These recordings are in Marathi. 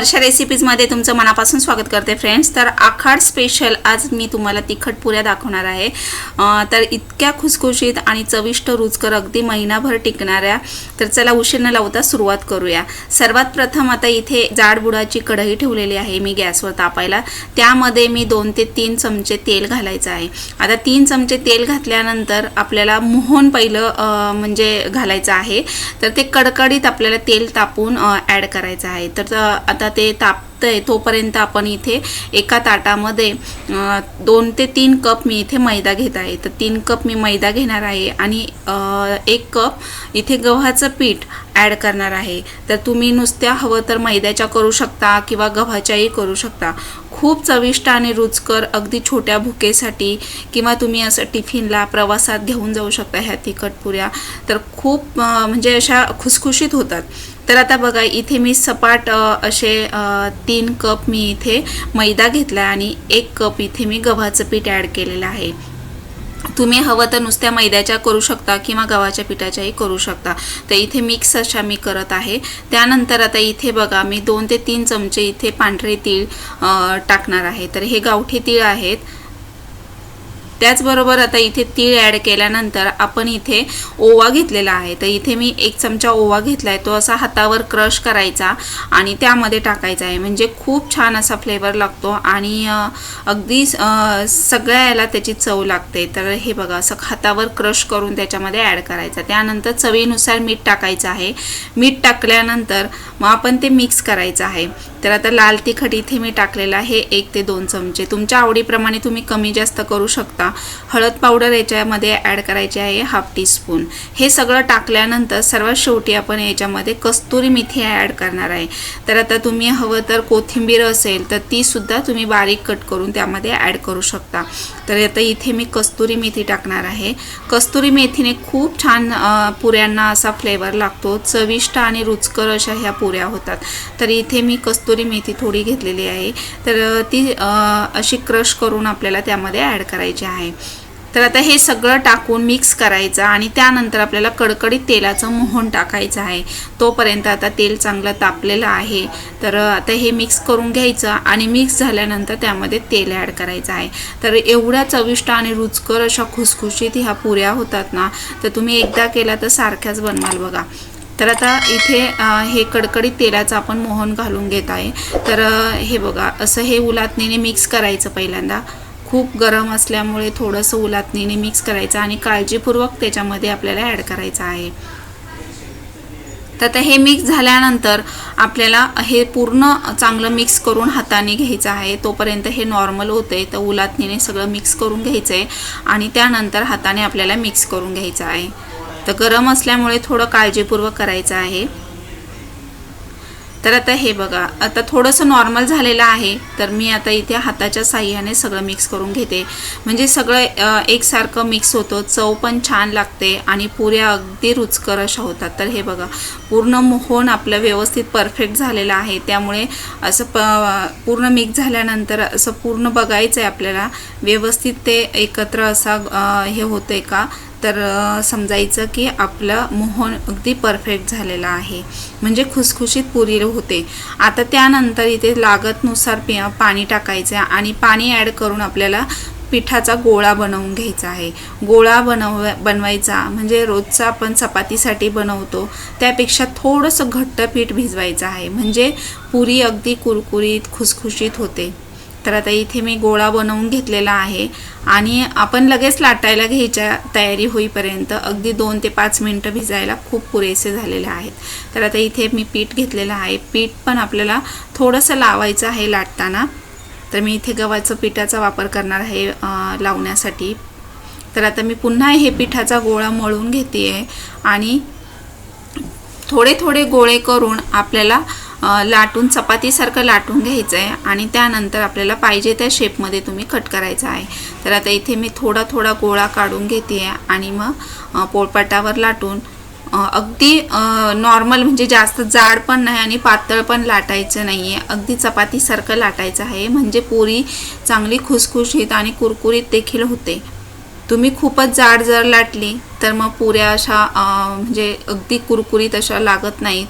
वर्षा रेसिपीजमध्ये तुमचं मनापासून स्वागत करते फ्रेंड्स तर आखाड स्पेशल आज मी तुम्हाला तिखट पुऱ्या दाखवणार आहे. तर इतक्या खुसखुशीत आणि चविष्ट रुचकर अगदी महिनाभर टिकणाऱ्या तर चला उशीर न लावता सुरुवात करूया. सर्वात प्रथम आता इथे जाडबुडाची कढई ठेवलेली आहे मी गॅसवर तापायला. त्यामध्ये मी दोन ते तीन चमचे तेल घालायचं आहे. आता तीन चमचे तेल घातल्यानंतर आपल्याला मोहन पहिलं म्हणजे घालायचं आहे. तर ते कडकडीत आपल्याला तेल तापून ॲड करायचं आहे. तर आता ते तापतंय तोपर्यंत आपण इथे एका ताटामध्ये दोन ते तीन कप मी इथे मैदा घेत आहे. तर तीन कप मी मैदा घेणार आहे आणि एक कप इथे गव्हाचं पीठ ॲड करणार आहे. तर तुम्ही नुसत्या हवं तर मैद्याच्या करू शकता किंवा गव्हाच्याही करू शकता. खूप चविष्ट आणि रुचकर अगदी छोट्या भुकेसाठी किंवा तुम्ही असं टिफिनला प्रवासात घेऊन जाऊ शकता ह्या तिखट पुऱ्या. तर खूप म्हणजे अशा खुसखुशीत होतात. तर आता बघा इथे मी सपाट असे तीन कप मी इथे मैदा घेतला आणि एक कप इथे मी गव्हाचं पीठ ॲड केलेलं आहे. तुम्ही हवं तर नुसत्या मैद्याच्या करू शकता किंवा गव्हाच्या पिठाच्याही करू शकता. तर इथे मिक्स अशा मी करत आहे. त्यानंतर आता इथे बघा मी दोन ते तीन चमचे इथे पांढरे तीळ टाकणार आहे. तर हे गावठी तीळ आहेत. त्याचबरोबर आता इथे तीळ ॲड केल्यानंतर आपण इथे ओवा घेतलेला आहे. तर इथे मी एक चमचा ओवा घेतला आहे तो असा हातावर क्रश करायचा आणि त्यामध्ये टाकायचा आहे. म्हणजे खूप छान असा फ्लेवर लागतो आणि अगदी सगळ्या याला त्याची चव लागते. तर हे बघा असं हातावर क्रश करून त्याच्यामध्ये ॲड करायचा. त्यानंतर चवीनुसार मीठ टाकायचं आहे. मीठ टाकल्यानंतर मग आपण ते मिक्स करायचं आहे. तर आता लाल तिखट इथे मी टाकलेलं आहे एक ते दोन चमचे. तुमच्या आवडीप्रमाणे तुम्ही कमी जास्त करू शकता. हळद पावडर याच्यामध्ये ॲड करायची आहे हाफ टी स्पून हे सगळं टाकल्यानंतर सर्वात शेवटी आपण याच्यामध्ये कस्तुरी मेथी ॲड करणार आहे. तर आता तुम्ही हवं तर कोथिंबीर असेल तर तीसुद्धा तुम्ही बारीक कट करून त्यामध्ये ॲड करू शकता. तर आता इथे मी कस्तुरी मेथी टाकणार आहे. कस्तुरी मेथीने खूप छान पुऱ्यांना असा फ्लेवर लागतो. चविष्ट आणि रुचकर अशा ह्या पुऱ्या होतात. तर इथे मी कस्तुरी मेथी थोडी घेतलेली आहे. तर ती अशी क्रश करून आपल्याला त्यामध्ये ॲड करायची आहे. तर आता हे सगळं टाकून मिक्स करायचं आणि त्यानंतर आपल्याला कडकडीत तेलाचं मोहन टाकायचं आहे. तोपर्यंत आता तेल चांगलं तापलेलं आहे. तर आता हे मिक्स करून घ्यायचं आणि मिक्स झाल्यानंतर त्यामध्ये तेल ॲड करायचं आहे. तर एवढ्या चविष्ट आणि रुचकर अशा खुसखुशीत ह्या पुऱ्या होतात ना तर तुम्ही एकदा केला तर सारख्याच बनवाल बघा. तर आता इथे हे कडकडीत तेलाचं आपण मोहन घालून घेत आहे. तर हे बघा असं हे उलातणीने मिक्स करायचं पहिल्यांदा. खूप गरम असल्यामुळे थोडंसं उलातणीने मिक्स करायचं आणि काळजीपूर्वक त्याच्यामध्ये आपल्याला ॲड करायचं आहे. तर आता हे मिक्स झाल्यानंतर आपल्याला हे पूर्ण चांगलं मिक्स करून हाताने घ्यायचं आहे. तोपर्यंत हे नॉर्मल होते तर उलातणीने सगळं मिक्स करून घ्यायचं आहे आणि त्यानंतर हाताने आपल्याला मिक्स करून घ्यायचं आहे. तर गरम असल्यामुळे थोडं काळजीपूर्वक करायचं आहे. तर आता हे बघा आता थोडंसं नॉर्मल झालेलं आहे तर मी आता इथे हाताच्या साह्याने सगळं मिक्स करून घेते. म्हणजे सगळं एकसारखं मिक्स होतं चव पण छान लागते आणि पुऱ्या अगदी रुचकर अशा होतात. तर हे बघा पूर्ण मोहन आपलं व्यवस्थित परफेक्ट झालेलं आहे. त्यामुळे असं प पूर्ण मिक्स झाल्यानंतर असं पूर्ण बघायचं आहे आपल्याला. व्यवस्थित ते एकत्र असा हे हे आहे का? तर समजायचं की आपलं मोहन अगदी परफेक्ट झालेलं आहे. म्हणजे खुसखुशीत पुरी होते. आता त्यानंतर इथे लागतनुसार पि पाणी टाकायचं आहे आणि पाणी ॲड करून आपल्याला पिठाचा गोळा बनवून घ्यायचा आहे. गोळा बनव बनवायचा म्हणजे रोजचा आपण चपातीसाठी बनवतो. त्यापेक्षा थोडंसं घट्ट पीठ भिजवायचं आहे. म्हणजे पुरी अगदी कुरकुरीत खुसखुशीत होते. तर आता इथे मी गोळा बनवून घेतलेला आहे आणि आपण लगेच लाटायला घ्यायच्या तयारी होईपर्यंत अगदी दोन ते पाच मिनटं भिजायला खूप पुरेसे झालेले आहेत. तर आता इथे मी पीठ घेतलेलं आहे. पीठ पण आपल्याला थोडंसं लावायचं आहे लाटताना. तर मी इथे गव्हाचं पिठाचा वापर करणार आहे लावण्यासाठी. तर आता मी पुन्हा हे पिठाचा गोळा मळून घेते आहे आणि थोडे थोडे गोळे करून आपल्याला लाटून चपातीसारखं लाटून घ्यायचं आहे आणि त्यानंतर आपल्याला पाहिजे त्या शेपमध्ये तुम्ही कट करायचं आहे. तर आता इथे मी थोडा थोडा गोळा काढून घेते आहे आणि मग पोळपाटावर लाटून अगदी नॉर्मल म्हणजे जास्त जाड पण नाही आणि पातळ पण लाटायचं नाही आहे अगदी चपातीसारखं लाटायचं आहे. म्हणजे पुरी चांगली खुसखुशीत आणि कुरकुरीत देखील होते. तुम्ही खूपच जाड जर लाटली तर मग पुऱ्या अशा म्हणजे अगदी कुरकुरीत अशा लागत नाहीत.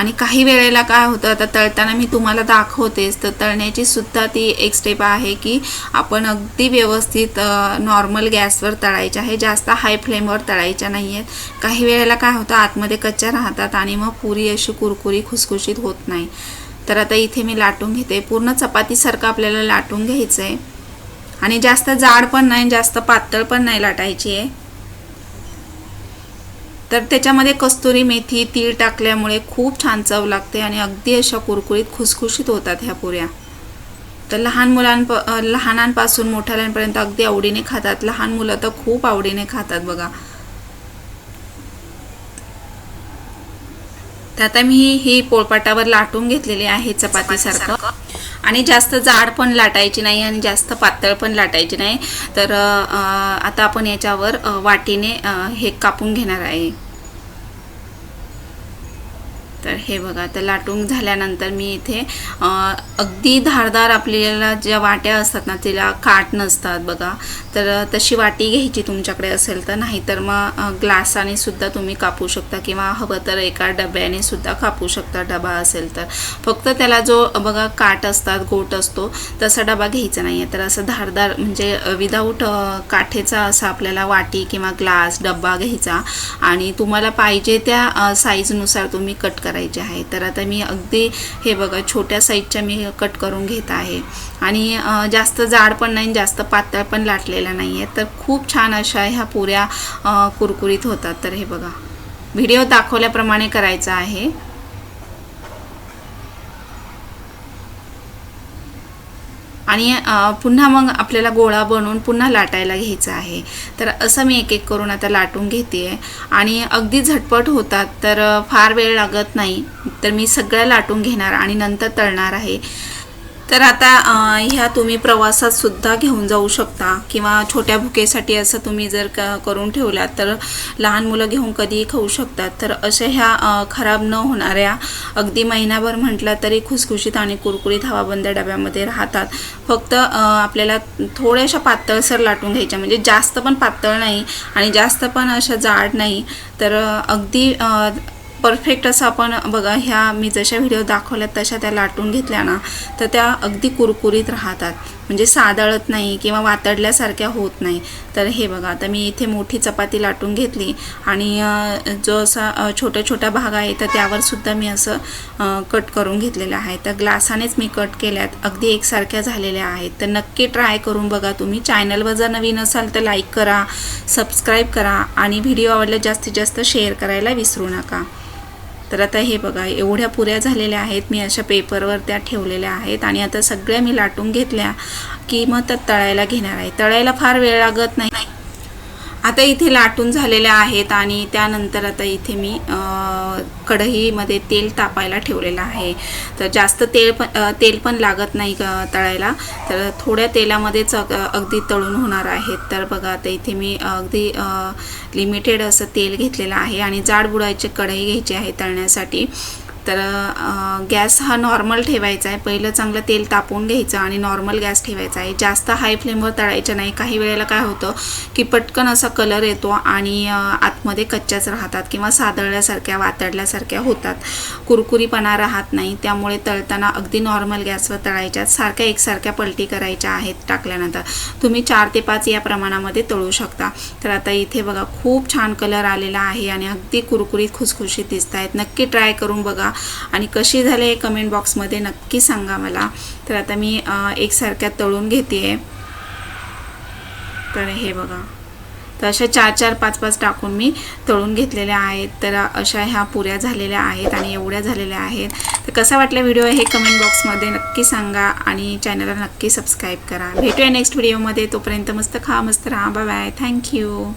आणि काही वेळेला काय होतं आता तळताना मी तुम्हाला दाखवतेच तर तळण्याची सुद्धा ती एक स्टेप आहे की आपण अगदी व्यवस्थित नॉर्मल गॅसवर तळायचे आहे. जास्त हाय फ्लेमवर तळायच्या नाही आहेत काही वेळेला काय होतं आतमध्ये कच्च्या राहतात आणि मग पुरी अशी कुरकुरी खुसखुशीत होत नाही. तर आता इथे मी लाटून घेते. पूर्ण चपातीसारखं आपल्याला लाटून घ्यायचं आहे आणि जास्त जाड पण नाही जास्त पातळ पण नाही लाटायची आहे. तर त्याच्यामध्ये कस्तुरी मेथी तीळ टाकल्यामुळे खूप छान चव लागते आणि अगदी अशा कुरकुरीत खुसखुशीत होतात ह्या पुऱ्या. तर लहान मुलांप लहानांपासून मोठ्याल्यांपर्यंत अगदी आवडीने खातात. लहान मुलं तर खूप आवडीने खातात बघा. तर आता मी ही पोळपाटावर लाटून घेतलेली आहे चपातीसारखं. आणि जास्त जाड पण लाटायची नाही आणि जास्त पातळ पण लाटायची नाही. तर आता आपण याच्यावर वाटीने हे कापून घेणार आहे. तर हे बघा तर लाटून झाल्यानंतर मी इथे अगदी धारदार आपल्याला ज्या वाट्या असतात ना तिला काट नसतात बघा. तर तशी वाटी घ्यायची तुमच्याकडे असेल तर नाहीतर मग ग्लासाने सुद्धा तुम्ही कापू शकता किंवा हवं तर एका डब्याने सुद्धा कापू शकता डबा असेल तर. फक्त त्याला जो बघा काट असतात गोट असतो तसा डबा घ्यायचा नाही आहे तर असं धारदार म्हणजे विदाऊट काठेचा असा आपल्याला वाटी किंवा ग्लास डब्बा घ्यायचा. आणि तुम्हाला पाहिजे त्या साईजनुसार तुम्ही कट करायचे आहे. तर आता मी अगदी हे बघा छोट्या साईजच्या मी कट करून घेत आहे. आणि जास्त जाड पण नाही जास्त पातळ पण लाटलेला नाही आहे तर खूप छान अशा ह्या पुऱ्या कुरकुरीत होतात. तर हे बघा. व्हिडिओ दाखवल्याप्रमाणे करायचा आहे. आणि पुन्हा मग आपल्याला गोळा बनवून पुन्हा लाटायला घ्यायचा आहे. तर असं मी एक एक करून आता लाटून घेते आहे आणि अगदी झटपट होतात तर फार वेळ लागत नाही. तर मी सगळ्या लाटून घेणार आणि नंतर तळणार आहे. तर आता ह्या तुम्ही प्रवासात सुद्धा घेऊन जाऊ शकता किंवा छोट्या भुकेसाठी असं तुम्ही जर क करून ठेवलात तर लहान मुलं घेऊन कधीही खाऊ शकतात. तर अशा ह्या खराब न होणाऱ्या अगदी महिनाभर म्हटलं तरी खुसखुशीत आणि कुरकुरीत हवाबंद डब्यामध्ये राहतात. फक्त आपल्याला थोड्याशा पातळसर लाटून घ्यायच्या म्हणजे जास्त पण पातळ नाही आणि जास्त पण अशा जाड नाही. तर अगदी परफेक्ट असं आपण बघा ह्या मी जशा व्हिडिओ दाखवल्यात तशा त्या लाटून घेतल्या ना तर त्या अगदी कुरकुरीत राहतात. म्हणजे सादळत नाही किंवा वातडल्यासारख्या होत नाही. तर हे बघा आता मी इथे मोठी चपाती लाटून घेतली आणि जो असा छोट्या छोट्या भाग आहे तर त्यावर सुद्धा मी असं कट करून घेतलेलं आहे. तर ग्लासानेच मी कट केल्यात. अगदी एकसारख्या झालेल्या आहेत. तर नक्की ट्राय करून बघा तुम्ही. चॅनलवर जर नवीन असाल तर लाईक करा सबस्क्राईब करा आणि व्हिडिओ आवडल्यास जास्तीत जास्त शेअर करायला विसरू नका. तर आता हे बघा एवढ्या पुऱ्या झालेल्या आहेत मी अशा पेपरवर त्या ठेवलेल्या आहेत आणि आता सगळ्या मी लाटून घेतल्या की मग त्या तळायला घेणार आहे. तळायला फार वेळ लागत नाही. आता इथे लाटून झालेल्या आहेत आणि त्यानंतर आता इथे मी कढईमध्ये तेल तापायला ठेवलेलं आहे. तर जास्त तेल पण तेल पण लागत नाही तळायला. तर थोड्या तेलामध्येच अगदी तळून होणार आहेत. तर बघा आता इथे मी अगदी लिमिटेड असं तेल घेतलेलं आहे. आणि जाड बुडायची कढई घ्यायची आहे तळण्यासाठी. तर गॅस हा नॉर्मल ठेवायचा आहे. पहिलं चांगलं तेल तापवून घ्यायचं आणि नॉर्मल गॅस ठेवायचा आहे. जास्त हाय फ्लेमवर तळायचं नाही. काही वेळेला काय होतं की पटकन असा कलर येतो आणि आतमध्ये कच्च्याच राहतात किंवा सादळल्यासारख्या वातडल्यासारख्या होतात. कुरकुरीपणा राहत नाही. त्यामुळे तळताना अगदी नॉर्मल गॅसवर तळायच्या. सारख्या एकसारख्या पलटी करायच्या आहेत टाकल्यानंतर. तुम्ही चार ते पाच या प्रमाणामध्ये तळू शकता. तर आता इथे बघा खूप छान कलर आलेला आहे आणि अगदी कुरकुरीत खुसखुशीत दिसत आहेत नक्की ट्राय करून बघा. आणि कशी झाले कमेंट बॉक्समध्ये नक्की सांगा मला. तर आता मी एकसारख्या तळून घेते तर हे बघा. तर अशा चार चार पाच पाच टाकून मी तळून घेतलेल्या आहेत. तर अशा ह्या पुऱ्या झालेल्या आहेत आणि एवढ्या झालेल्या आहेत. तर कसा वाटला व्हिडिओ हे कमेंट बॉक्समध्ये नक्की सांगा आणि चॅनलला नक्की सबस्क्राईब करा. भेटूया नेक्स्ट व्हिडिओमध्ये तोपर्यंत मस्त खा मस्त राहा. Bye bye thank you